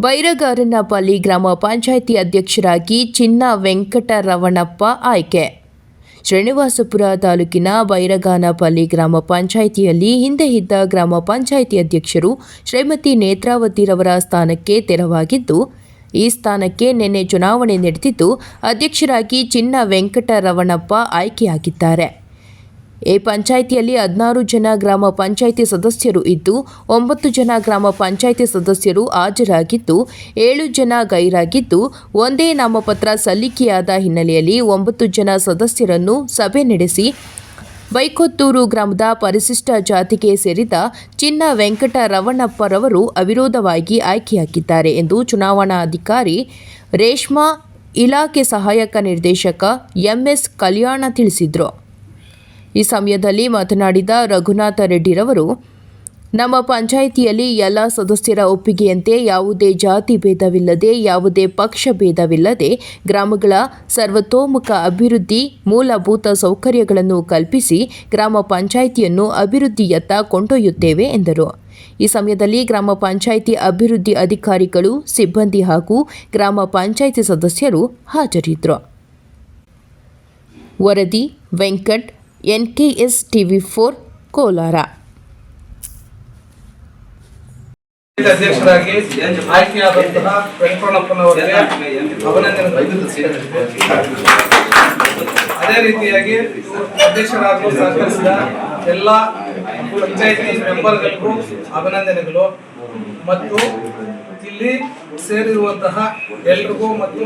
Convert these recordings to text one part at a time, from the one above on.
ಬೈರಗಾರನಪಲ್ಲಿ ಗ್ರಾಮ ಪಂಚಾಯಿತಿ ಅಧ್ಯಕ್ಷರಾಗಿ ಚಿನ್ನ ವೆಂಕಟರವಣಪ್ಪ ಆಯ್ಕೆ. ಶ್ರೀನಿವಾಸಪುರ ತಾಲೂಕಿನ ಬೈರಗಾನಪಲ್ಲಿ ಗ್ರಾಮ ಪಂಚಾಯಿತಿಯಲ್ಲಿ ಹಿಂದೆ ಇದ್ದ ಗ್ರಾಮ ಪಂಚಾಯಿತಿ ಅಧ್ಯಕ್ಷರು ಶ್ರೀಮತಿ ನೇತ್ರಾವತಿರವರ ಸ್ಥಾನಕ್ಕೆ ತೆರವಾಗಿದ್ದು, ಈ ಸ್ಥಾನಕ್ಕೆ ನಿನ್ನೆ ಚುನಾವಣೆ ನಡೆದಿದ್ದು, ಅಧ್ಯಕ್ಷರಾಗಿ ಚಿನ್ನ ವೆಂಕಟರವಣಪ್ಪ ಆಯ್ಕೆಯಾಗಿದ್ದಾರೆ. ಈ ಪಂಚಾಯಿತಿಯಲ್ಲಿ ಹದಿನಾರು ಜನ ಗ್ರಾಮ ಪಂಚಾಯಿತಿ ಸದಸ್ಯರು ಇದ್ದು, ಒಂಬತ್ತು ಜನ ಗ್ರಾಮ ಪಂಚಾಯಿತಿ ಸದಸ್ಯರು ಹಾಜರಾಗಿದ್ದು, ಏಳು ಜನ ಗೈರಾಗಿದ್ದು, ಒಂದೇ ನಾಮಪತ್ರ ಸಲ್ಲಿಕೆಯಾದ ಹಿನ್ನೆಲೆಯಲ್ಲಿ ಒಂಬತ್ತು ಜನ ಸದಸ್ಯರನ್ನು ಸಭೆ ನಡೆಸಿ, ಬೈಕೊತ್ತೂರು ಗ್ರಾಮದ ಪರಿಶಿಷ್ಟ ಜಾತಿಗೆ ಸೇರಿದ ಚಿನ್ನ ವೆಂಕಟ ರವಣಪ್ಪರವರು ಅವಿರೋಧವಾಗಿ ಆಯ್ಕೆಯಾಗಿದ್ದಾರೆ ಎಂದು ಚುನಾವಣಾಧಿಕಾರಿ ರೇಷ್ಮಾ ಇಲಾಖೆ ಸಹಾಯಕ ನಿರ್ದೇಶಕ ಎಂಎಸ್ ಕಲ್ಯಾಣ ತಿಳಿಸಿದರು. ಈ ಸಮಯದಲ್ಲಿ ಮಾತನಾಡಿದ ರಘುನಾಥ ರೆಡ್ಡಿರವರು, ನಮ್ಮ ಪಂಚಾಯಿತಿಯಲ್ಲಿ ಎಲ್ಲ ಸದಸ್ಯರ ಒಪ್ಪಿಗೆಯಂತೆ ಯಾವುದೇ ಜಾತಿ ಭೇದವಿಲ್ಲದೆ, ಯಾವುದೇ ಪಕ್ಷ ಭೇದವಿಲ್ಲದೆ ಗ್ರಾಮಗಳ ಸರ್ವತೋಮುಖ ಅಭಿವೃದ್ಧಿ ಮೂಲಭೂತ ಸೌಕರ್ಯಗಳನ್ನು ಕಲ್ಪಿಸಿ ಗ್ರಾಮ ಪಂಚಾಯಿತಿಯನ್ನು ಅಭಿವೃದ್ಧಿಯತ್ತ ಕೊಂಡೊಯ್ಯುತ್ತೇವೆ ಎಂದರು. ಈ ಸಮಯದಲ್ಲಿ ಗ್ರಾಮ ಪಂಚಾಯಿತಿ ಅಭಿವೃದ್ಧಿ ಅಧಿಕಾರಿಗಳು, ಸಿಬ್ಬಂದಿ ಹಾಗೂ ಗ್ರಾಮ ಪಂಚಾಯಿತಿ ಸದಸ್ಯರು ಹಾಜರಿದ್ದರು. ವರದಿ Venkat NKS TV four Kolar. ಅಧ್ಯಕ್ಷರಾಗಿ ಆಯ್ಕೆಯಾದಂತಹ ಕೋಲಾರ ಅಭಿನಂದನೆಗಳು. ಅದೇ ರೀತಿಯಾಗಿ ಅಧ್ಯಕ್ಷರಾಗಲು ಸಹಕರಿಸಿದ ಎಲ್ಲ ಪಂಚಾಯಿತಿ ಮೆಂಬರ್ಗಳಿಗೂ ಅಭಿನಂದನೆಗಳು. ಮತ್ತು ಇಲ್ಲಿ ಸೇರಿರುವಂತಹ ಎಲ್ರಿಗೂ ಮತ್ತು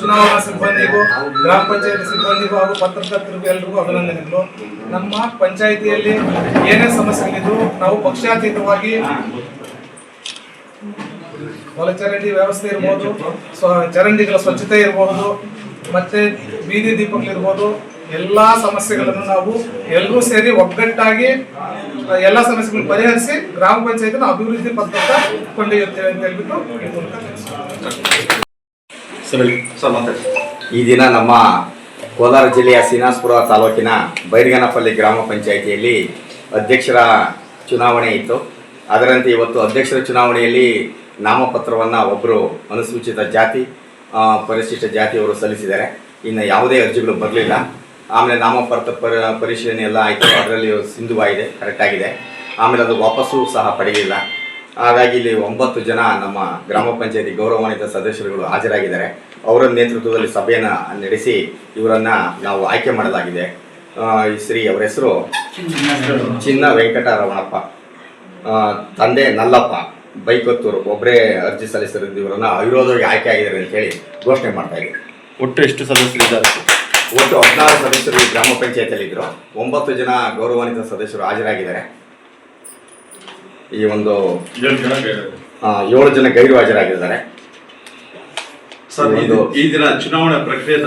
ಚುನಾವಣಾ ಸಿಬ್ಬಂದಿಗೂ, ಗ್ರಾಮ ಪಂಚಾಯತಿ ಸಿಬ್ಬಂದಿಗೂ ಹಾಗೂ ಪತ್ರಕರ್ತರಿಗೂ ಎಲ್ರಿಗೂ ಅಭಿನಂದನೆಗಳು. ನಮ್ಮ ಪಂಚಾಯಿತಿಯಲ್ಲಿ ಏನೇ ಸಮಸ್ಯೆಗಳಿದ್ರು ನಾವು ಪಕ್ಷಾತೀತವಾಗಿ ಒಳಚರಂಡಿ ವ್ಯವಸ್ಥೆ ಇರ್ಬೋದು ಚರಂಡಿಗಳ ಸ್ವಚ್ಛತೆ ಇರ್ಬೋದು, ಮತ್ತೆ ಬೀದಿ ದೀಪಗಳಿರ್ಬೋದು ಎಲ್ಲಾ ಸಮಸ್ಯೆಗಳನ್ನು ನಾವು ಎಲ್ಲರೂ ಸೇರಿ ಒಗ್ಗಟ್ಟಾಗಿ ಎಲ್ಲ ಸಮಸ್ಯೆಗಳನ್ನು ಪರಿಹರಿಸಿ ಗ್ರಾಮ ಪಂಚಾಯತ್ನ ಅಭಿವೃದ್ಧಿ ಪತ್ರ ಕೊಂಡೊಯ್ಯುತ್ತೇವೆ ಅಂತ ಹೇಳ್ಬಿಟ್ಟು ಈ ದಿನ ನಮ್ಮ ಕೋಲಾರ ಜಿಲ್ಲೆಯ ಶ್ರೀನಿವಾಸಪುರ ತಾಲೂಕಿನ ಬೈರಗನಪಲ್ಲಿ ಗ್ರಾಮ ಪಂಚಾಯಿತಿಯಲ್ಲಿ ಅಧ್ಯಕ್ಷರ ಚುನಾವಣೆ ಇತ್ತು. ಅದರಂತೆ ಇವತ್ತು ಅಧ್ಯಕ್ಷರ ಚುನಾವಣೆಯಲ್ಲಿ ನಾಮಪತ್ರವನ್ನು ಒಬ್ಬರು ಅನುಸೂಚಿತ ಜಾತಿ ಪರಿಶಿಷ್ಟ ಜಾತಿಯವರು ಸಲ್ಲಿಸಿದ್ದಾರೆ. ಇನ್ನು ಯಾವುದೇ ಅರ್ಜಿಗಳು ಬರಲಿಲ್ಲ. ಆಮೇಲೆ ನಾಮಪತ್ರ ಪರ ಪರಿಶೀಲನೆ ಎಲ್ಲ ಆಯಿತು. ಅದರಲ್ಲಿ ಸಿಂಧುವಾಗಿದೆ ಕರೆಕ್ಟಾಗಿದೆ ಆಮೇಲೆ ಅದು ವಾಪಸ್ಸು ಸಹ ಪಡೆಯಲಿಲ್ಲ ಹಾಗಾಗಿ ಇಲ್ಲಿ ಒಂಬತ್ತು ಜನ ನಮ್ಮ ಗ್ರಾಮ ಪಂಚಾಯತಿ ಗೌರವಾನ್ವಿತ ಸದಸ್ಯರುಗಳು ಹಾಜರಾಗಿದ್ದಾರೆ. ಅವರ ನೇತೃತ್ವದಲ್ಲಿ ಸಭೆಯನ್ನು ನಡೆಸಿ ಇವರನ್ನು ನಾವು ಆಯ್ಕೆ ಮಾಡಲಾಗಿದೆ. ಶ್ರೀ ಅವರ ಹೆಸರು? ಚಿನ್ನ ವೆಂಕಟರಮಣಪ್ಪ. ತಂದೆ ನಲ್ಲಪ್ಪ, ಬೈಕೊತ್ತೂರು ಒಬ್ಬರೇ ಅರ್ಜಿ ಸಲ್ಲಿಸಿರೋದು ಇವರನ್ನು ಅವಿರೋಧವಾಗಿ ಆಯ್ಕೆ ಆಗಿದ್ದಾರೆ ಅಂತ ಹೇಳಿ ಘೋಷಣೆ ಮಾಡ್ತಾ ಇದ್ದೀವಿ. ಒಟ್ಟು ಎಷ್ಟು ಸದಸ್ಯರಿದ್ದಾರೆ ಒಟ್ಟು ಹದಿನಾರು ಸದಸ್ಯರು ಈ ಗ್ರಾಮ ಪಂಚಾಯತಿಯಲ್ಲಿ ಇದ್ರು. ಒಂಬತ್ತು ಜನ ಗೌರವಾನ್ವಿತ ಸದಸ್ಯರು ಹಾಜರಾಗಿದ್ದಾರೆ. ಈ ಒಂದು ಏಳು ಜನ ಗೈರು. ಹಾಜರಾಗಿದ್ದಾರೆ. ಸರ್ ಇದು- ಈ ದಿನ ಚುನಾವಣೆ ಪ್ರಕ್ರಿಯೆ